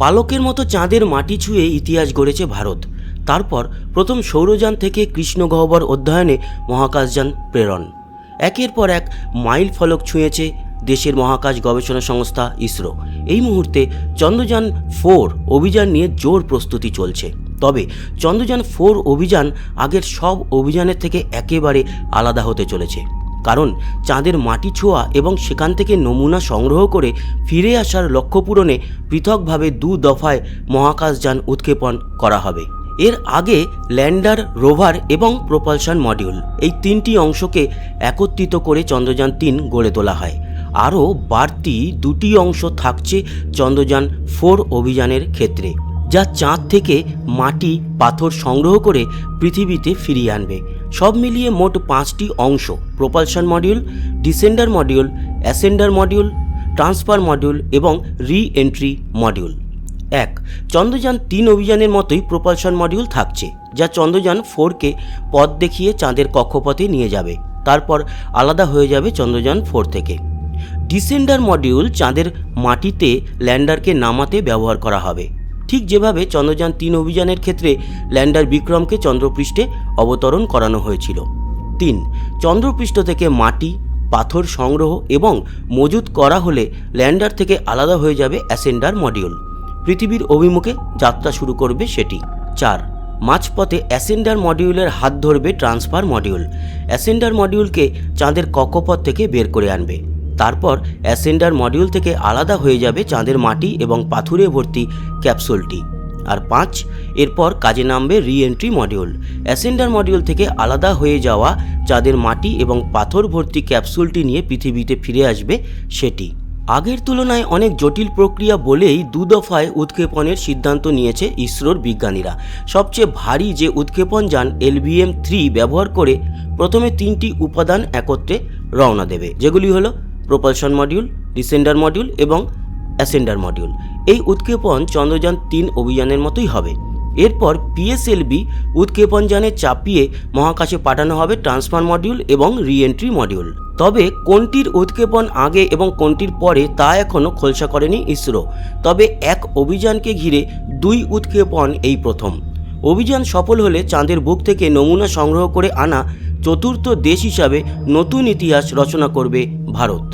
পালকের মতো চাঁদের মাটি ছুঁয়ে ইতিহাস গড়েছে ভারত। তারপর প্রথম সৌরযান থেকে কৃষ্ণ গহ্বর অধ্যয়নে মহাকাশযান প্রেরণ। একের পর এক মাইল ফলক ছুঁয়েছে দেশের মহাকাশ গবেষণা সংস্থা ইসরো। এই মুহূর্তে চন্দ্রযান ফোর অভিযান নিয়ে জোর প্রস্তুতি চলছে। তবে চন্দ্রযান ফোর অভিযান আগের সব অভিযানের থেকে একেবারে আলাদা হতে চলেছে। কারণ চাঁদের মাটি ছোঁয়া এবং সেখান থেকে নমুনা সংগ্রহ করে ফিরে আসার লক্ষ্য পূরণে পৃথকভাবে দু দফায় মহাকাশযান উৎক্ষেপণ করা হবে। এর আগে ল্যান্ডার, রোভার এবং প্রোপালশন মডিউল এই তিনটি অংশকে একত্রিত করে চন্দ্রযান তিন গড়ে তোলা হয়। আরও বাড়তি দুটি অংশ থাকছে চন্দ্রযান ফোর অভিযানের ক্ষেত্রে। যা চাঁদ থেকে মাটি, পাথর সংগ্রহ করে পৃথিবীতে ফিরিয়ে আনবে। সব মিলিয়ে মোট পাঁচটি অংশ propulsion module descender module ascender module transfer module এবং রি এন্ট্রি মডিউল এক, চন্দ্রযান তিন অভিযানের মতোই প্রোপালশন মডিউল থাকছে, যা চন্দ্রযান ফোরকে পথ দেখিয়ে চাঁদের কক্ষপথে নিয়ে যাবে। তারপর আলাদা হয়ে যাবে চন্দ্রযান ফোর থেকে। ডিসেন্ডার মডিউল চাঁদের মাটিতে ল্যান্ডারকে নামাতে ব্যবহার করা হবে। ঠিক যেভাবে চন্দ্রযান তিন অভিযানের ক্ষেত্রে ল্যান্ডার বিক্রমকে চন্দ্রপৃষ্ঠে অবতরণ করানো হয়েছিল। তিন, চন্দ্রপৃষ্ঠ থেকে মাটি, পাথর সংগ্রহ এবং মজুত করা হলে ল্যান্ডার থেকে আলাদা হয়ে যাবে অ্যাসেন্ডার মডিউল। পৃথিবীর অভিমুখে যাত্রা শুরু করবে সেটি। চার, মাঝপথে অ্যাসেন্ডার মডিউলের হাত ধরবে ট্রান্সফার মডিউল। অ্যাসেন্ডার মডিউলকে চাঁদের কক্ষপথ থেকে বের করে আনবে। তারপর অ্যাসেন্ডার মডিউল থেকে আলাদা হয়ে যাবে চাঁদের মাটি এবং পাথুরে ভর্তি ক্যাপসুলটি। আর পাঁচ, এরপর কাজে নামবে রি এন্ট্রি মডিউল। অ্যাসেন্ডার মডিউল থেকে আলাদা হয়ে যাওয়া চাঁদের মাটি এবং পাথর ভর্তি ক্যাপসুলটি নিয়ে পৃথিবীতে ফিরে আসবে সেটি। আগের তুলনায় অনেক জটিল প্রক্রিয়া বলেই দু দফায় উৎক্ষেপণের সিদ্ধান্ত নিয়েছে ইসরোর বিজ্ঞানীরা। সবচেয়ে ভারী যে উৎক্ষেপণ যান এলবিএম থ্রি ব্যবহার করে প্রথমে তিনটি উপাদান একত্রে রওনা দেবে, যেগুলি হলো প্রোপালশন মডিউল ডিসেন্ডার মডিউল এবং অ্যাসেন্ডার মডিউল এই উৎক্ষেপণ চন্দ্রযান তিন অভিযানের মতোই হবে। এরপর পিএসএলবি উৎক্ষেপণ যানে চাপিয়ে মহাকাশে পাঠানো হবে ট্রান্সফার মডিউল এবং রিএন্ট্রি মডিউল তবে কোনটির উৎক্ষেপণ আগে এবং কোনটির পরে তা এখনও খোলসা করেনি ইসরো। তবে এক অভিযানকে ঘিরে দুই উৎক্ষেপণ এই প্রথম। অভিযান সফল হলে চাঁদের বুক থেকে নমুনা সংগ্রহ করে আনা চতুর্থ দেশ হিসাবে নতুন ইতিহাস রচনা করবে ভারত।